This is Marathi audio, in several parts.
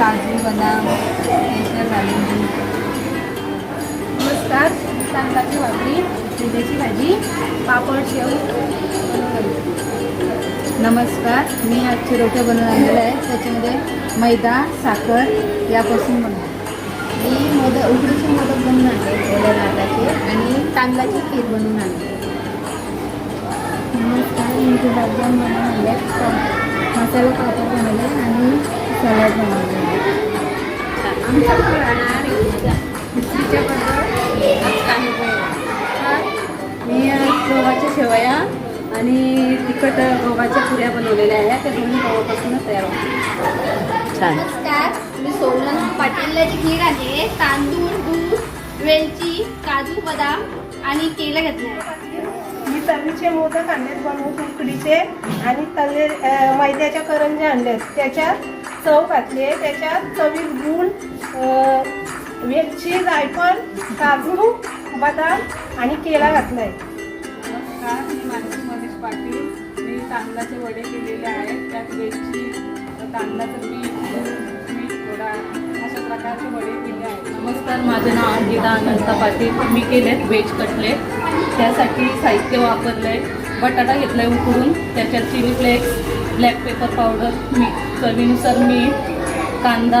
काजू बदाम केशर घालून नमस्कार तांदळाची भाकरी दुधाची भाजी पापड शेव नमस्कार मी आज चिरोटे बनवून आणलेलं आहे. त्याच्यामध्ये मैदा साखर यापासून बनवतो मी मोदक उकडीचे मोदक बनवून आणले ओल्या नारळाचे आणि तांदळाची खीर बनवून आणली नमस्कार मी गुलाबजाम बनवून आणले मसाला पापड बनवले आणि सलाड बनवले मी गव्हाच्या शेवया आणि तिखट गव्हाच्या पुऱ्या बनवलेल्या आहेत. त्या दोन्ही गव्हापासूनच तयार होतात. छान. नमस्कार. मी सोलन पाटीलची खीर आहे. तांदूळ दूध वेलची काजू बदाम आणि केलं घेतलं आहे मी तर्रीचे मोदक आणलेत बनवून उकडीचे आणि तल्ले अं, मैद्याच्या करंज्या आणल्यात त्याच्यात चव घातली आहे. त्याच्यात चवीत अं, वेलची जायफळ काजू बदाम आणि केला घातला आहे नमस्कार मी मानसी मनीष पाटील. मी तांदळाचे वडे केलेले आहेत. त्यात वेलची तांदळाचं पीठ मीठ थोडा अशा प्रकारचे वडे केले आहेत. नमस्कार माझं नाव अंकिता अनंता पाटील. मी केलेत व्हेज कटलेट. त्यासाठी साहित्य वापरलं आहे बटाटा घेतला आहे उकडून. त्याच्यात chilli flakes black pepper powder मीठ चवीनुसार मीठ कांदा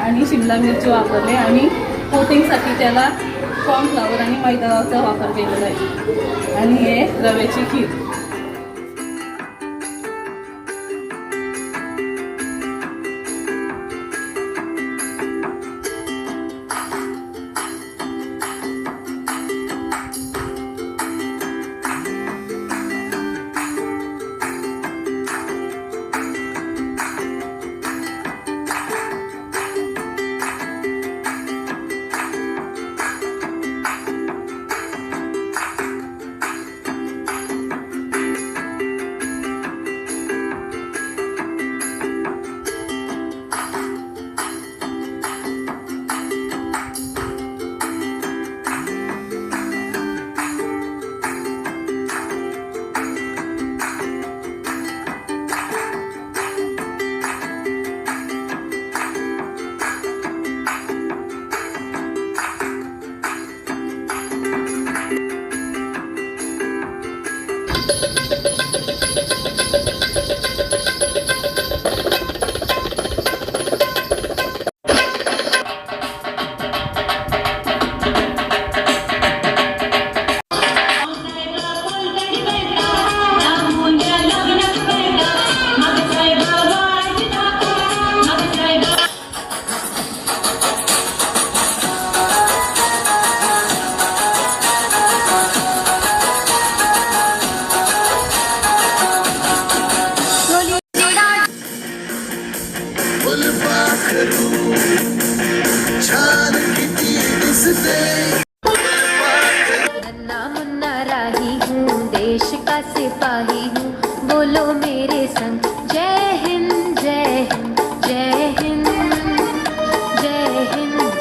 आणि शिमला मिरची वापरले आणि कोटिंगसाठी त्याला कॉर्नफ्लावर आणि मैदाचा वापर केलेला आहे. आणि हे रव्याची खीर. नन्ना मुन्ना राही हूँ देश का सिपाही हूँ बोलो मेरे संग।